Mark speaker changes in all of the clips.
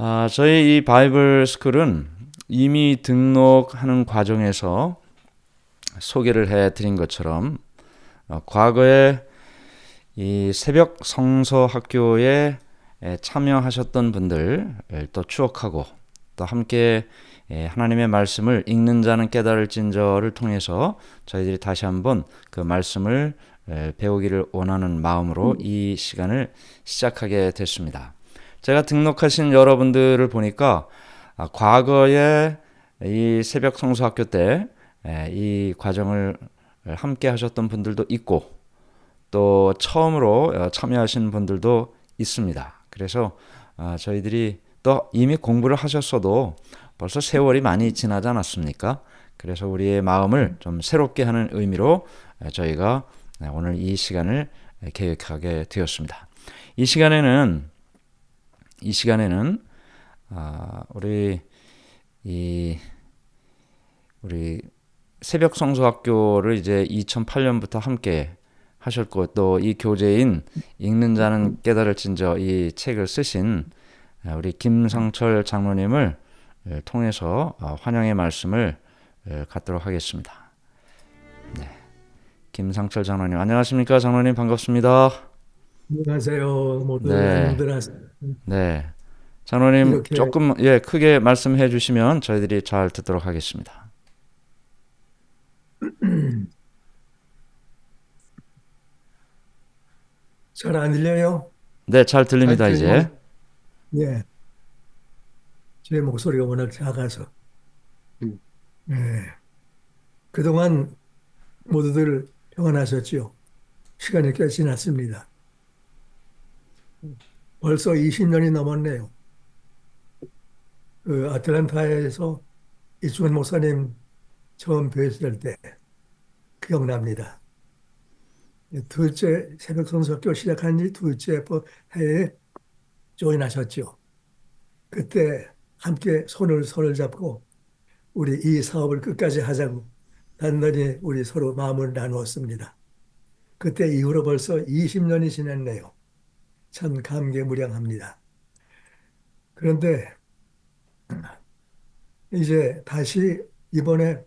Speaker 1: 아, 저희 이 바이블 스쿨은 이미 등록하는 과정에서 소개를 해 드린 것처럼 어, 과거에 이 새벽 성서 학교에 에, 참여하셨던 분들 또 추억하고 또 함께 에, 하나님의 말씀을 읽는 자는 깨달을진저를 통해서 저희들이 다시 한번 그 말씀을 에, 배우기를 원하는 마음으로 이 시간을 시작하게 됐습니다. 제가 등록하신 여러분들을 보니까 아, 과거에 이 새벽 성서학교 때 이 과정을 함께 하셨던 분들도 있고 또 처음으로 어, 참여하신 분들도 있습니다. 그래서 아, 저희들이 또 이미 공부를 하셨어도 벌써 세월이 많이 지나지 않았습니까? 그래서 우리의 마음을 좀 새롭게 하는 의미로 저희가 오늘 이 시간을 계획하게 되었습니다. 이 시간에는 이 시간에는 아, 우리 이 우리 새벽 성서학교를 이제 2008년부터 함께 하셨고 또 이 교재인 읽는 자는 깨달을진저 이 책을 쓰신 우리 김상철 장로님을 통해서 어, 환영의 말씀을 갖도록 하겠습니다. 네. 김상철 장로님 안녕하십니까 장로님 반갑습니다.
Speaker 2: 안녕하세요. 모두
Speaker 1: 네.
Speaker 2: 하세요.
Speaker 1: 네. 장로님
Speaker 2: 이렇게-
Speaker 1: 조금 예 크게 말씀해 주시면 저희들이 잘 듣도록 하겠습니다.
Speaker 2: 잘 안 들려요?
Speaker 1: 네, 잘 들립니다
Speaker 2: 잘
Speaker 1: 이제.
Speaker 2: 예. 제 목소리가 워낙 작아서. 예. 그동안 모두들 평안하셨죠? 시간이 꽤 지났습니다. 벌써 20년이 넘었네요. 그 아틀란타에서 이충원 목사님 처음 뵀을 때 기억납니다. 둘째 새벽 성서학교 시작한 지 둘째 해에 조인하셨죠. 그때 함께 손을 손을 잡고 우리 이 사업을 끝까지 하자고 단단히 우리 서로 마음을 나누었습니다. 그때 이후로 벌써 20년이 지났네요. 참 감개무량합니다. 그런데 이제 다시 이번에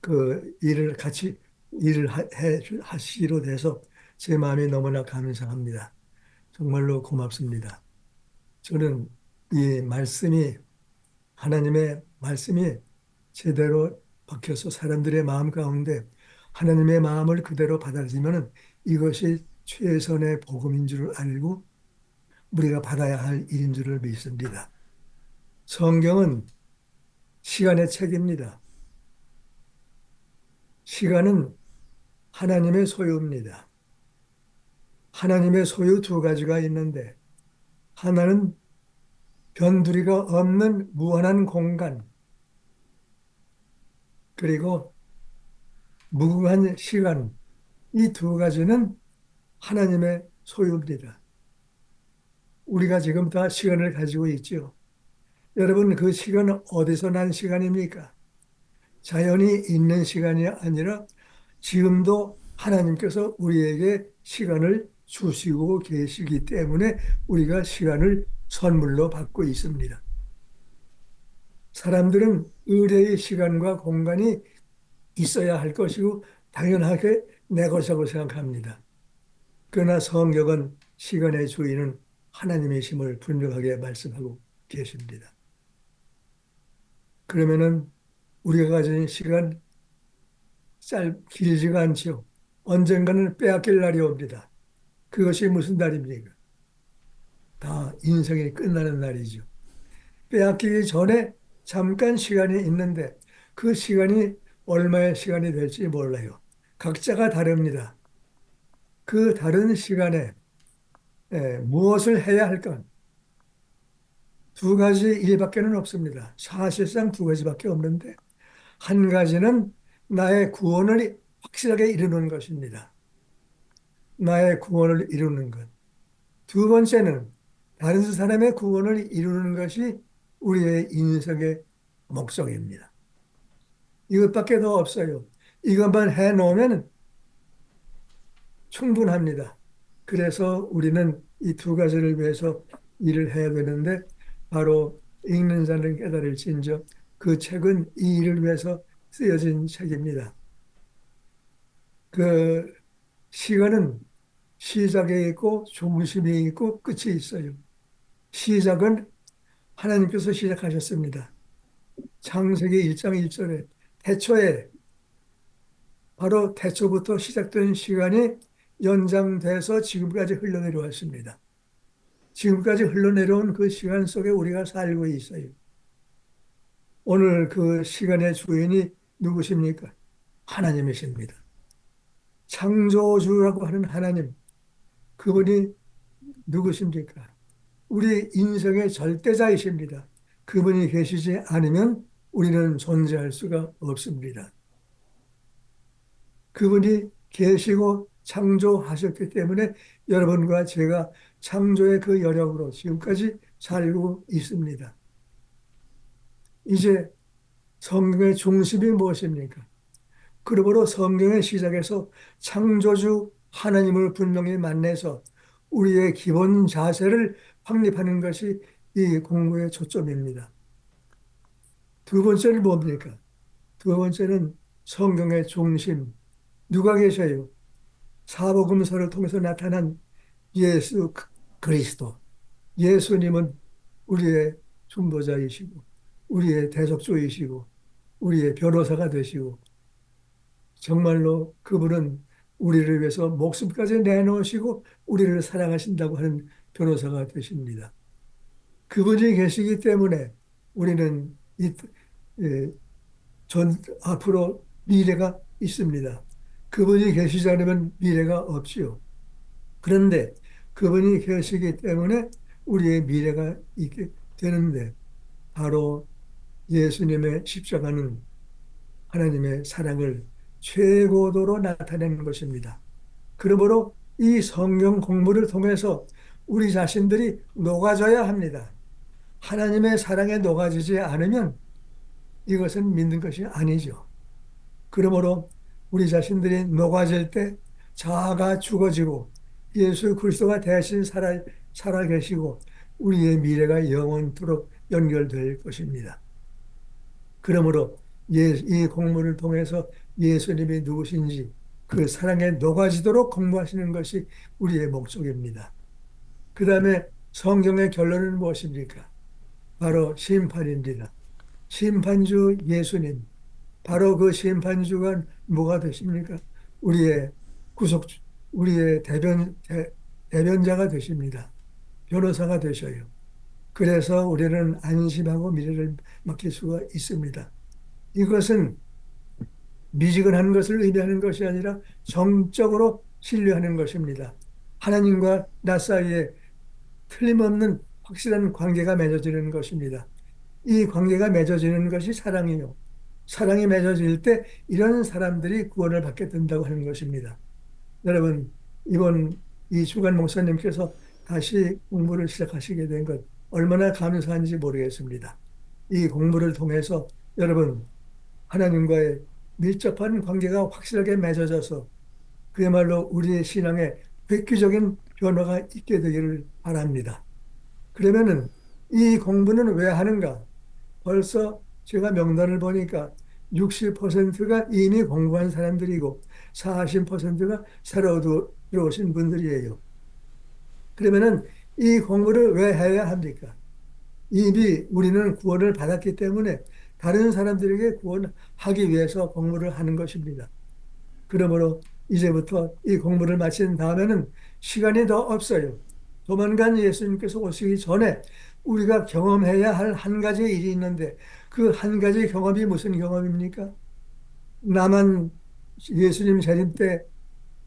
Speaker 2: 그 일을 같이 일을 하, 해, 하시기로 돼서 제 마음이 너무나 감사합니다. 정말로 고맙습니다. 저는 이 말씀이 하나님의 말씀이 제대로 박혀서 사람들의 마음 가운데 하나님의 마음을 그대로 받아들이면 이것이 최선의 복음인 줄 알고 우리가 받아야 할 일인 줄을 믿습니다. 성경은 시간의 책입니다. 시간은 하나님의 소유입니다. 하나님의 소유 두 가지가 있는데 하나는 변두리가 없는 무한한 공간 그리고 무궁한 시간 이 두 가지는 하나님의 소유입니다. 우리가 지금 다 시간을 가지고 있죠. 여러분 그 시간은 어디서 난 시간입니까? 자연이 있는 시간이 아니라 지금도 하나님께서 우리에게 시간을 주시고 계시기 때문에 우리가 시간을 선물로 받고 있습니다. 사람들은 의뢰의 시간과 공간이 있어야 할 것이고 당연하게 내 것이라고 생각합니다. 그러나 성경은 시간의 주인은 하나님이심을 분명하게 말씀하고 계십니다. 그러면은 우리가 가진 시간 짧 길지가 않죠. 언젠가는 빼앗길 날이 옵니다. 그것이 무슨 날입니까? 다 인생이 끝나는 날이죠. 빼앗기기 전에 잠깐 시간이 있는데 그 시간이 얼마의 시간이 될지 몰라요. 각자가 다릅니다. 그 다른 시간에 에, 무엇을 해야 할까? 두 가지 일밖에는 없습니다. 사실상 두 가지밖에 없는데 한 가지는 나의 구원을 확실하게 이루는 것입니다. 나의 구원을 이루는 것. 두 번째는 다른 사람의 구원을 이루는 것이 우리의 인생의 목적입니다. 이것밖에 더 없어요. 이것만 해 놓으면 충분합니다. 그래서 우리는 이 두 가지를 위해서 일을 해야 되는데 바로 읽는 자는 깨달을진저 그 책은 이 일을 위해서 쓰여진 책입니다. 그 시간은 시작에 있고 중심이 있고 끝이 있어요. 시작은 하나님께서 시작하셨습니다. 창세기 1장 1절에 태초에 바로 태초부터 시작된 시간이 연장돼서 지금까지 흘러내려왔습니다. 지금까지 흘러내려온 그 시간 속에 우리가 살고 있어요. 오늘 그 시간의 주인이 누구십니까? 하나님이십니다. 창조주라고 하는 하나님, 그분이 누구십니까? 우리 인생의 절대자이십니다. 그분이 계시지 않으면 우리는 존재할 수가 없습니다. 그분이 계시고 창조하셨기 때문에 여러분과 제가 창조의 그 여력으로 지금까지 살고 있습니다. 이제 성경의 중심이 무엇입니까? 그러므로 성경의 시작에서 창조주 하나님을 분명히 만나서 우리의 기본 자세를 확립하는 것이 이 공부의 초점입니다. 두 번째는 뭡니까? 두 번째는 성경의 중심. 누가 계셔요? 사복음서를 통해서 나타난 예수 그리스도. 예수님은 우리의 중보자이시고, 우리의 대적주이시고, 우리의 변호사가 되시고, 정말로 그분은 우리를 위해서 목숨까지 내놓으시고, 우리를 사랑하신다고 하는 변호사가 되십니다. 그분이 계시기 때문에 우리는 이, 예, 전, 앞으로 미래가 있습니다. 그분이 계시지 않으면 미래가 없지요. 그런데 그분이 계시기 때문에 우리의 미래가 있게 되는데 바로 예수님의 십자가는 하나님의 사랑을 최고도로 나타내는 것입니다. 그러므로 이 성경 공부를 통해서 우리 자신들이 녹아져야 합니다. 하나님의 사랑에 녹아지지 않으면 이것은 믿는 것이 아니죠. 그러므로 우리 자신들이 녹아질 때 자아가 죽어지고 예수 그리스도가 대신 살아, 살아 계시고 우리의 미래가 영원토록 연결될 것입니다. 그러므로 예, 이 공부를 통해서 예수님이 누구신지 그 사랑에 녹아지도록 공부하시는 것이 우리의 목적입니다. 그 다음에 성경의 결론은 무엇입니까? 바로 심판입니다. 심판주 예수님. 바로 그 심판주가 뭐가 되십니까? 우리의 구속, 우리의 대변, 대, 대변자가 되십니다. 변호사가 되셔요. 그래서 우리는 안심하고 미래를 맡길 수가 있습니다. 이것은 미지근한 것을 의미하는 것이 아니라 정적으로 신뢰하는 것입니다. 하나님과 나 사이에 틀림없는 확실한 관계가 맺어지는 것입니다. 이 관계가 맺어지는 것이 사랑이요. 사랑이 맺어질 때 이런 사람들이 구원을 받게 된다고 하는 것입니다. 여러분, 이번 이 주간 목사님께서 다시 공부를 시작하시게 된 것 얼마나 감사한지 모르겠습니다. 이 공부를 통해서 여러분, 하나님과의 밀접한 관계가 확실하게 맺어져서 그야말로 우리의 신앙에 획기적인 변화가 있게 되기를 바랍니다. 그러면은 이 공부는 왜 하는가? 벌써 제가 명단을 보니까 60%가 이미 공부한 사람들이고 40%가 새로 들어오신 분들이에요. 그러면은 이 공부를 왜 해야 합니까? 이미 우리는 구원을 받았기 때문에 다른 사람들에게 구원하기 위해서 공부를 하는 것입니다. 그러므로 이제부터 이 공부를 마친 다음에는 시간이 더 없어요. 조만간 예수님께서 오시기 전에 우리가 경험해야 할 한 가지 일이 있는데 그 한 가지 경험이 무슨 경험입니까? 나만 예수님 재림 때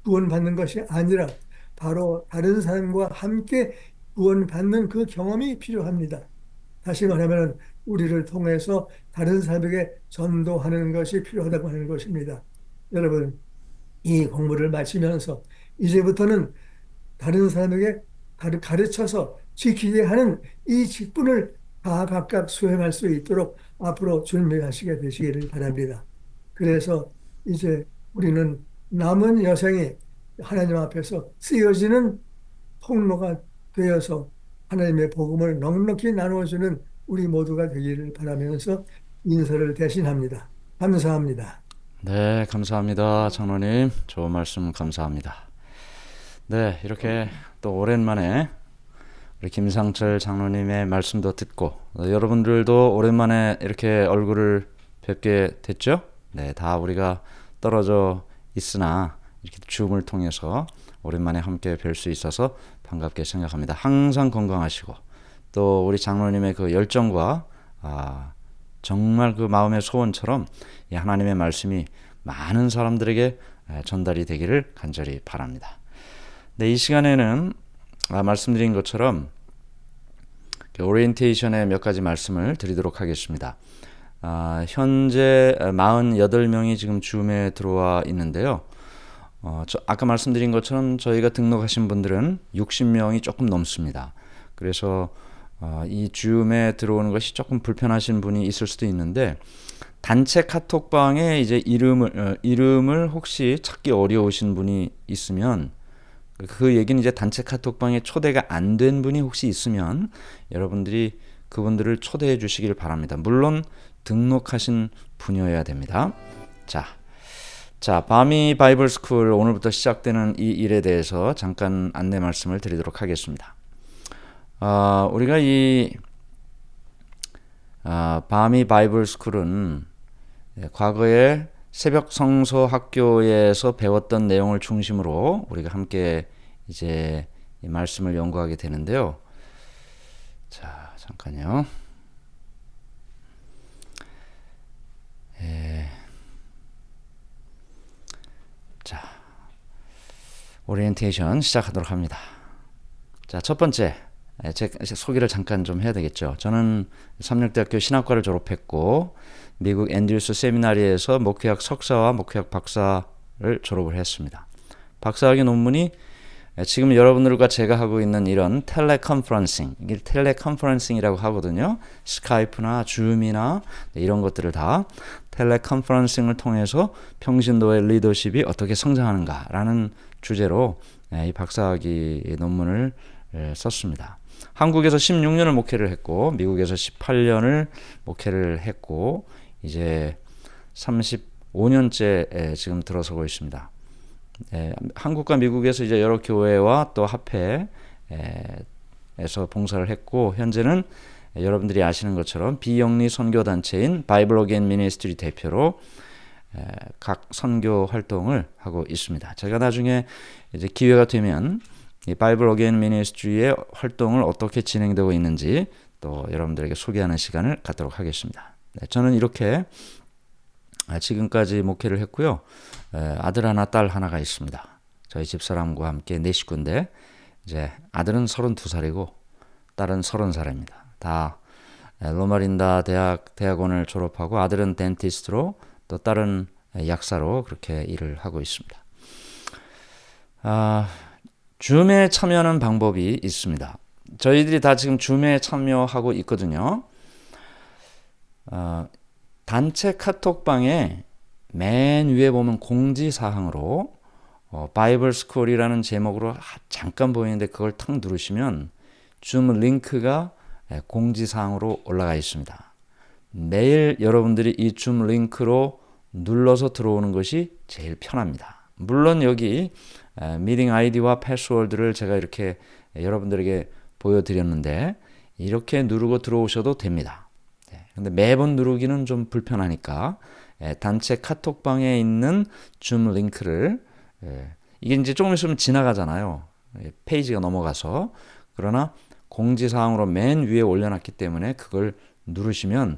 Speaker 2: 구원받는 것이 아니라 바로 다른 사람과 함께 구원받는 그 경험이 필요합니다. 다시 말하면 우리를 통해서 다른 사람에게 전도하는 것이 필요하다고 하는 것입니다. 여러분, 이 공부를 마치면서 이제부터는 다른 사람에게 가르쳐서 지키게 하는 이 직분을 다 각각 수행할 수 있도록 앞으로 준비하시게 되시기를 바랍니다. 그래서 이제 우리는 남은 여생이 하나님 앞에서 쓰여지는 통로가 되어서 하나님의 복음을 넉넉히 나누어주는 우리 모두가 되기를 바라면서 인사를 대신합니다. 감사합니다.
Speaker 1: 네, 감사합니다. 장로님. 좋은 말씀 감사합니다. 네, 이렇게 또 오랜만에 우리 김상철 장로님의 말씀도 듣고 어, 여러분들도 오랜만에 이렇게 얼굴을 뵙게 됐죠? 네, 다 우리가 떨어져 있으나 이렇게 줌을 통해서 오랜만에 함께 뵐 수 있어서 반갑게 생각합니다. 항상 건강하시고 또 우리 장로님의 그 열정과 아, 정말 그 마음의 소원처럼 이 하나님의 말씀이 많은 사람들에게 에, 전달이 되기를 간절히 바랍니다. 네, 이 시간에는 아, 말씀드린 것처럼 그 오리엔테이션의 몇 가지 말씀을 드리도록 하겠습니다. 아, 현재 48명이 지금 줌에 들어와 있는데요. 어, 저 아까 말씀드린 것처럼 저희가 등록하신 분들은 60명이 조금 넘습니다. 그래서 어, 이 줌에 들어오는 것이 조금 불편하신 분이 있을 수도 있는데 단체 카톡방에 이제 이름을 어, 이름을 혹시 찾기 어려우신 분이 있으면 그 얘기는 이제 단체 카톡방에 초대가 안 된 분이 혹시 있으면 여러분들이 그분들을 초대해 주시길 바랍니다. 물론 등록하신 분이어야 됩니다. 자, 자, 바미 바이블 스쿨 오늘부터 시작되는 이 일에 대해서 잠깐 안내 말씀을 드리도록 하겠습니다. 어, 우리가 이 어, 바미 바이블 스쿨은 예, 과거에 새벽 성서 학교에서 배웠던 내용을 중심으로 우리가 함께 이제 이 말씀을 연구하게 되는데요. 자, 잠깐요. 예. 자, 오리엔테이션 시작하도록 합니다. 자, 첫 번째, 예, 제 소개를 잠깐 좀 해야 되겠죠. 저는 삼육대학교 신학과를 졸업했고 미국 앤드류스 세미나리에서 목회학 석사와 목회학 박사를 졸업을 했습니다. 박사학위 논문이 예, 지금 여러분들과 제가 하고 있는 이런 텔레컨퍼런싱, 이게 텔레컨퍼런싱이라고 하거든요. 스카이프나 줌이나 이런 것들을 다 텔레컨퍼런싱을 통해서 평신도의 리더십이 어떻게 성장하는가라는 주제로 예, 이 박사학위 논문을 예, 썼습니다. 한국에서 16년을 목회를 했고 미국에서 18년을 목회를 했고 이제 35년째 지금 들어서고 있습니다. 에, 한국과 미국에서 이제 여러 교회와 또 합회에서 봉사를 했고 현재는 여러분들이 아시는 것처럼 비영리 선교 단체인 바이블 어게인 미니스트리 대표로 에, 각 선교 활동을 하고 있습니다. 제가 나중에 이제 기회가 되면 이 바이블 어게인 미니스트리의 활동을 어떻게 진행되고 있는지 또 여러분들에게 소개하는 시간을 갖도록 하겠습니다. 네, 저는 이렇게 지금까지 목회를 했고요. 아들 하나, 딸 하나가 있습니다. 저희 집사람과 함께 네 식구인데 이제 아들은 32살이고 딸은 30살입니다. 다 로마린다 대학 대학원을 졸업하고 아들은 덴티스트로 또 딸은 약사로 그렇게 일을 하고 있습니다. 아, 줌에 참여하는 방법이 있습니다. 저희들이 다 지금 줌에 참여하고 있거든요. 어, 단체 카톡방에 맨 위에 보면 공지사항으로 어, 바이블 스쿨이라는 제목으로 잠깐 보이는데 그걸 탁 누르시면 줌 링크가 예, 공지사항으로 올라가 있습니다. 매일 여러분들이 이 줌 링크로 눌러서 들어오는 것이 제일 편합니다. 물론 여기 미팅 아이디와 패스워드를 제가 이렇게 여러분들에게 보여드렸는데 이렇게 누르고 들어오셔도 됩니다. 네, 근데 매번 누르기는 좀 불편하니까 단체 카톡방에 있는 줌 링크를 이게 이제 조금 있으면 지나가잖아요. 페이지가 넘어가서 그러나 공지사항으로 맨 위에 올려놨기 때문에 그걸 누르시면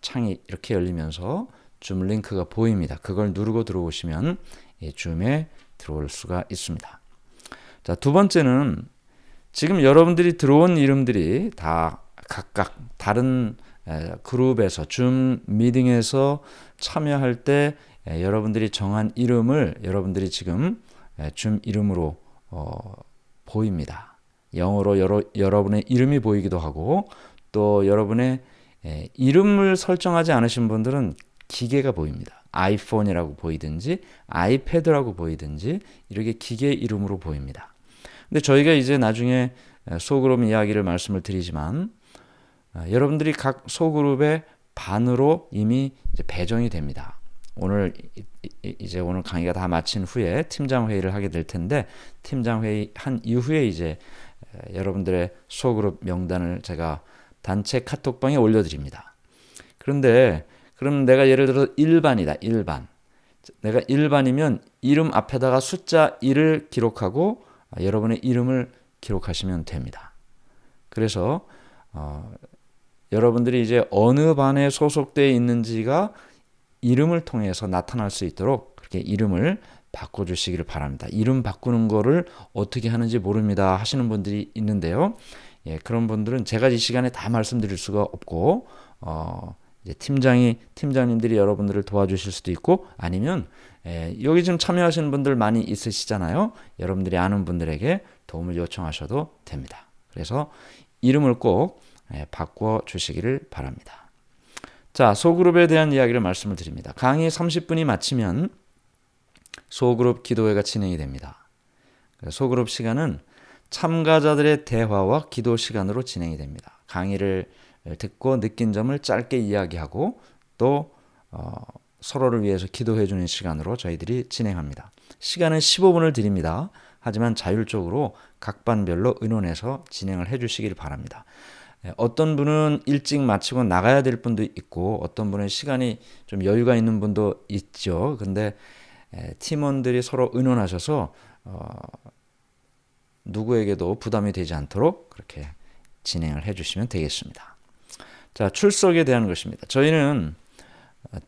Speaker 1: 창이 이렇게 열리면서 줌 링크가 보입니다. 그걸 누르고 들어오시면 줌에 들어올 수가 있습니다. 자, 두 번째는 지금 여러분들이 들어온 이름들이 다 각각 다른 그룹에서 줌 미팅에서 참여할 때 여러분들이 정한 이름을 여러분들이 지금 줌 이름으로 어, 보입니다. 영어로 여러, 여러분의 이름이 보이기도 하고 또 여러분의 이름을 설정하지 않으신 분들은 기계가 보입니다. 아이폰이라고 보이든지 아이패드라고 보이든지 이렇게 기계 이름으로 보입니다. 근데 저희가 이제 나중에 속으로 이야기를 말씀을 드리지만 아, 여러분들이 각 소그룹의 반으로 이미 배정이 됩니다. 오늘 이제 오늘 강의가 다 마친 후에 팀장 회의를 하게 될 텐데 팀장 회의 한 이후에 이제 에, 여러분들의 소그룹 명단을 제가 단체 카톡방에 올려드립니다. 그런데 그럼 내가 예를 들어 1반이다. 1반. 내가 1반이면 이름 앞에다가 숫자 1을 기록하고 아, 여러분의 이름을 기록하시면 됩니다. 그래서 어, 여러분들이 이제 어느 반에 소속되어 있는지가 이름을 통해서 나타날 수 있도록 그렇게 이름을 바꿔주시기를 바랍니다. 이름 바꾸는 거를 어떻게 하는지 모릅니다 하시는 분들이 있는데요. 예, 그런 분들은 제가 이 시간에 다 말씀드릴 수가 없고 어, 팀장이 팀장님들이 여러분들을 도와주실 수도 있고 아니면 예, 여기 지금 참여하시는 분들 많이 있으시잖아요. 여러분들이 아는 분들에게 도움을 요청하셔도 됩니다. 그래서 이름을 꼭 예, 바꿔 주시기를 바랍니다. 자, 소그룹에 대한 이야기를 말씀을 드립니다. 강의 30분이 마치면 소그룹 기도회가 진행이 됩니다. 소그룹 시간은 참가자들의 대화와 기도 시간으로 진행이 됩니다. 강의를 듣고 느낀 점을 짧게 이야기하고 또 어, 서로를 위해서 기도해 주는 시간으로 저희들이 진행합니다. 시간은 15분을 드립니다. 하지만 자율적으로 각 반별로 의논해서 진행을 해 주시길 바랍니다. 예, 어떤 분은 일찍 마치고 나가야 될 분도 있고 어떤 분은 시간이 좀 여유가 있는 분도 있죠. 근데 에, 팀원들이 서로 의논하셔서 어, 누구에게도 부담이 되지 않도록 그렇게 진행을 해주시면 되겠습니다. 자 출석에 대한 것입니다. 저희는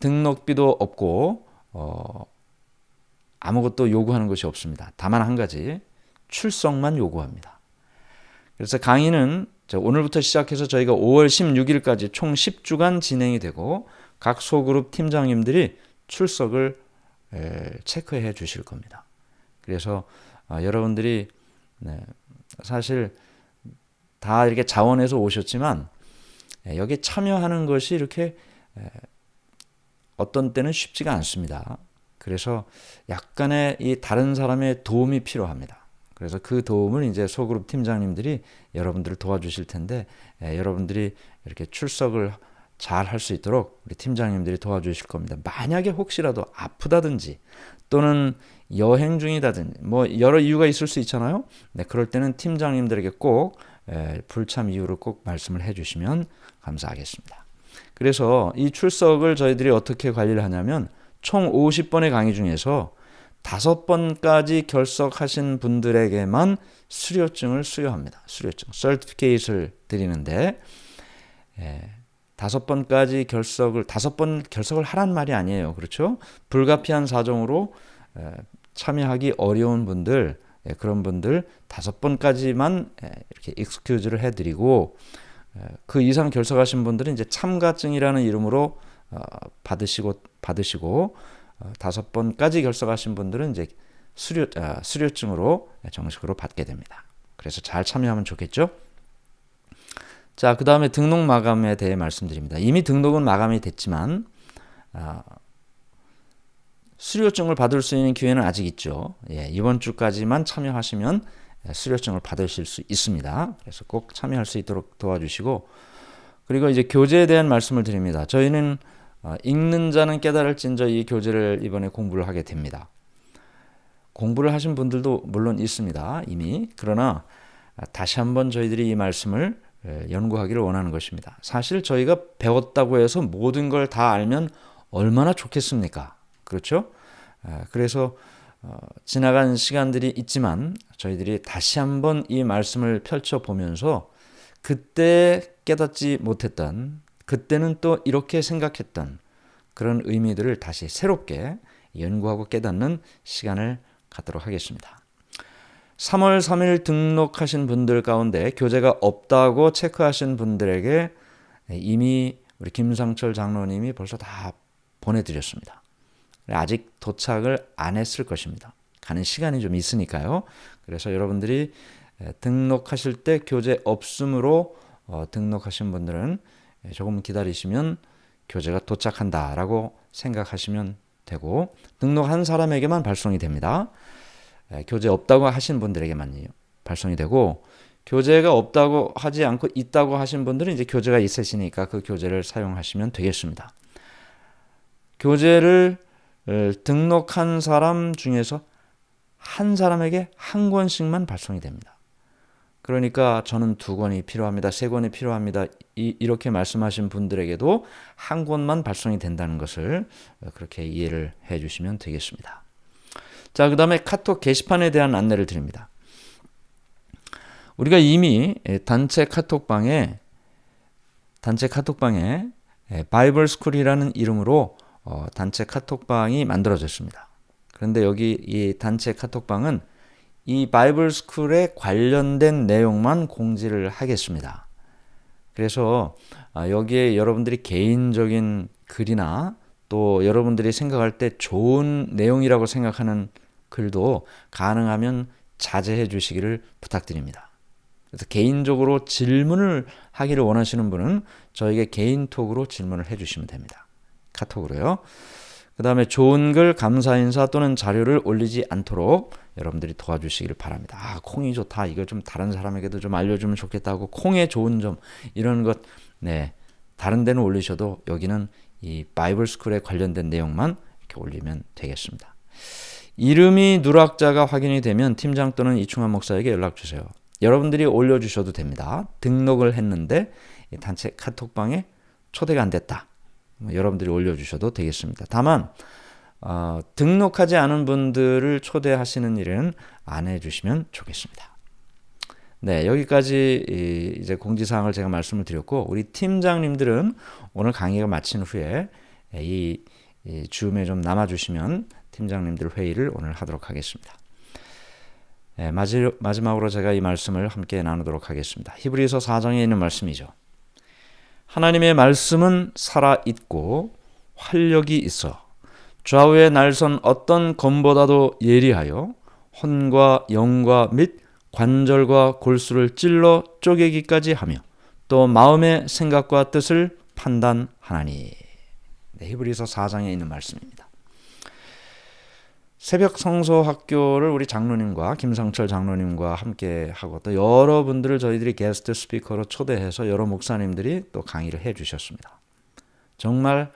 Speaker 1: 등록비도 없고 어, 아무것도 요구하는 것이 없습니다. 다만 한 가지 출석만 요구합니다. 그래서 강의는 오늘부터 시작해서 저희가 5월 16일까지 총 10주간 진행이 되고 각 소그룹 팀장님들이 출석을 에, 체크해 주실 겁니다. 그래서 아, 여러분들이 네, 사실 다 이렇게 자원해서 오셨지만 에, 여기 참여하는 것이 이렇게 에, 어떤 때는 쉽지가 않습니다. 그래서 약간의 이 다른 사람의 도움이 필요합니다. 그래서 그 도움을 이제 소그룹 팀장님들이 여러분들을 도와주실 텐데 에, 여러분들이 이렇게 출석을 잘 할 수 있도록 우리 팀장님들이 도와주실 겁니다. 만약에 혹시라도 아프다든지 또는 여행 중이다든지 뭐 여러 이유가 있을 수 있잖아요. 네, 그럴 때는 팀장님들에게 꼭 에, 불참 이유를 꼭 말씀을 해주시면 감사하겠습니다. 그래서 이 출석을 저희들이 어떻게 관리를 하냐면 총 50번의 강의 중에서 다섯 번까지 결석하신 분들에게만 수료증을 수여합니다. 수료증, 서티피케이트를 드리는데 예, 다섯 번까지 결석을 다섯 번 결석을 하란 말이 아니에요. 그렇죠? 불가피한 사정으로 에, 참여하기 어려운 분들 예, 그런 분들 다섯 번까지만 예, 이렇게 익스큐즈를 해드리고 에, 그 이상 결석하신 분들은 이제 참가증이라는 이름으로 어, 받으시고 받으시고 어, 다섯 번까지 결석하신 분들은 이제 수료 아, 수료증으로 정식으로 받게 됩니다. 그래서 잘 참여하면 좋겠죠? 자, 그 다음에 등록 마감에 대해 말씀드립니다. 이미 등록은 마감이 됐지만 아, 수료증을 받을 수 있는 기회는 아직 있죠. 예, 이번 주까지만 참여하시면 수료증을 받으실 수 있습니다. 그래서 꼭 참여할 수 있도록 도와주시고 그리고 이제 교재에 대한 말씀을 드립니다. 저희는 어, 읽는 자는 깨달을진저 이 교재를 이번에 공부를 하게 됩니다. 공부를 하신 분들도 물론 있습니다. 이미 그러나 다시 한번 저희들이 이 말씀을 연구하기를 원하는 것입니다. 사실 저희가 배웠다고 해서 모든 걸 다 알면 얼마나 좋겠습니까? 그렇죠? 그래서 어, 지나간 시간들이 있지만 저희들이 다시 한번 이 말씀을 펼쳐 보면서 그때 깨닫지 못했던 그때는 또 이렇게 생각했던 그런 의미들을 다시 새롭게 연구하고 깨닫는 시간을 갖도록 하겠습니다. 3월 3일 등록하신 분들 가운데 교재가 없다고 체크하신 분들에게 이미 우리 김상철 장로님이 벌써 다 보내드렸습니다. 아직 도착을 안 했을 것입니다. 가는 시간이 좀 있으니까요. 그래서 여러분들이 등록하실 때 교재 없음으로 어, 등록하신 분들은 조금 기다리시면 교재가 도착한다라고 생각하시면 되고 등록한 사람에게만 발송이 됩니다. 교재 없다고 하신 분들에게만요 발송이 되고 교재가 없다고 하지 않고 있다고 하신 분들은 이제 교재가 있으시니까 그 교재를 사용하시면 되겠습니다. 교재를 어, 등록한 사람 중에서 한 사람에게 한 권씩만 발송이 됩니다. 그러니까 저는 두 권이 필요합니다. 세 권이 필요합니다. 이, 이렇게 말씀하신 분들에게도 한 권만 발송이 된다는 것을 그렇게 이해를 해 주시면 되겠습니다. 자, 그 다음에 카톡 게시판에 대한 안내를 드립니다. 우리가 이미 단체 카톡방에 단체 카톡방에 바이블 스쿨이라는 이름으로 어, 단체 카톡방이 만들어졌습니다. 그런데 여기 이 단체 카톡방은 이 바이블 스쿨에 관련된 내용만 공지를 하겠습니다. 그래서 아, 여기에 여러분들이 개인적인 글이나 또 여러분들이 생각할 때 좋은 내용이라고 생각하는 글도 가능하면 자제해 주시기를 부탁드립니다. 그래서 개인적으로 질문을 하기를 원하시는 분은 저에게 개인톡으로 질문을 해 주시면 됩니다. 카톡으로요. 그 다음에 좋은 글, 감사 인사 또는 자료를 올리지 않도록 여러분들이 도와주시기를 바랍니다. 아, 콩이 좋다. 이거 좀 다른 사람에게도 좀 알려주면 좋겠다고 콩의 좋은 점 이런 것, 네, 다른 데는 올리셔도 여기는 이 바이블 스쿨에 관련된 내용만 이렇게 올리면 되겠습니다. 이름이 누락자가 확인이 되면 팀장 또는 이충환 목사에게 연락 주세요. 여러분들이 올려주셔도 됩니다. 등록을 했는데 단체 카톡방에 초대가 안 됐다. 뭐 여러분들이 올려주셔도 되겠습니다. 다만 어, 등록하지 않은 분들을 초대하시는 일은 안 해주시면 좋겠습니다. 네, 여기까지 이제 공지사항을 제가 말씀을 드렸고, 우리 팀장님들은 오늘 강의가 마친 후에 이, 이 줌에 좀 남아주시면 팀장님들 회의를 오늘 하도록 하겠습니다. 네, 마지막으로 제가 이 말씀을 함께 나누도록 하겠습니다. 히브리서 4장에 있는 말씀이죠. 하나님의 말씀은 살아있고 활력이 있어 좌우의 날선 어떤 검보다도 예리하여 혼과 영과 및 관절과 골수를 찔러 쪼개기까지 하며 또 마음의 생각과 뜻을 판단하나니. 네, 히브리서 4장에 있는 말씀입니다. 새벽 성소 학교를 우리 장로님과 김상철 장로님과 함께 하고 또 여러분들을 저희들이 게스트 스피커로 초대해서 여러 목사님들이 또 강의를 해 주셨습니다. 정말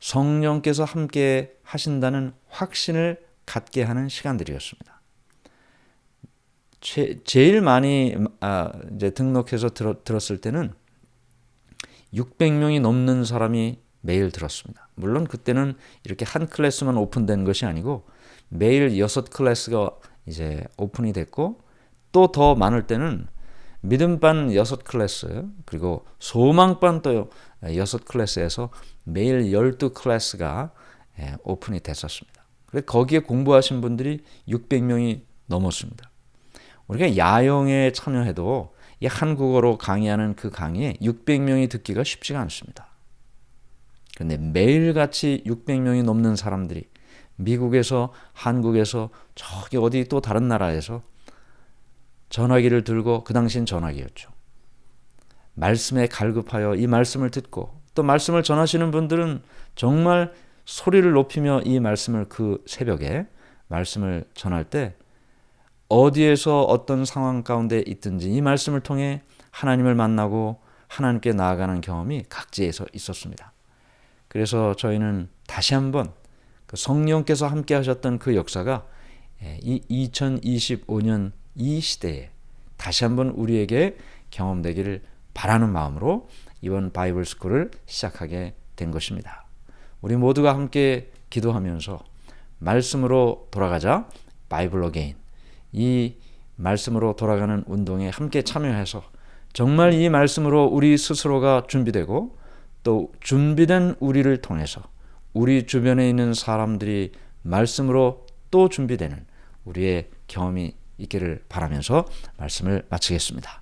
Speaker 1: 성령께서 함께 하신다는 확신을 갖게 하는 시간들이었습니다. 제, 제일 많이 아, 이제 등록해서 들어, 들었을 때는 600명이 넘는 사람이 매일 들었습니다. 물론 그때는 이렇게 한 클래스만 오픈된 것이 아니고 매일 여섯 클래스가 이제 오픈이 됐고 또 더 많을 때는 믿음반 여섯 클래스 그리고 소망반 또 여섯 클래스에서 매일 열두 클래스가 예, 오픈이 됐었습니다. 그래 거기에 공부하신 분들이 600명이 넘었습니다. 우리가 야영에 참여해도 이 한국어로 강의하는 그 강의에 600명이 듣기가 쉽지가 않습니다. 그런데 매일같이 600명이 넘는 사람들이 미국에서 한국에서 저기 어디 또 다른 나라에서 전화기를 들고 그 당시엔 전화기였죠. 말씀에 갈급하여 이 말씀을 듣고 또 말씀을 전하시는 분들은 정말 소리를 높이며 이 말씀을 그 새벽에 말씀을 전할 때 어디에서 어떤 상황 가운데 있든지 이 말씀을 통해 하나님을 만나고 하나님께 나아가는 경험이 각지에서 있었습니다. 그래서 저희는 다시 한번 그 성령께서 함께 하셨던 그 역사가 예, 이 2025년 이 시대에 다시 한번 우리에게 경험되기를 바라는 마음으로 이번 바이블 스쿨을 시작하게 된 것입니다. 우리 모두가 함께 기도하면서 말씀으로 돌아가자 바이블 어게인 이 말씀으로 돌아가는 운동에 함께 참여해서 정말 이 말씀으로 우리 스스로가 준비되고 또 준비된 우리를 통해서 우리 주변에 있는 사람들이 말씀으로 또 준비되는 우리의 경험이 있기를 바라면서 말씀을 마치겠습니다.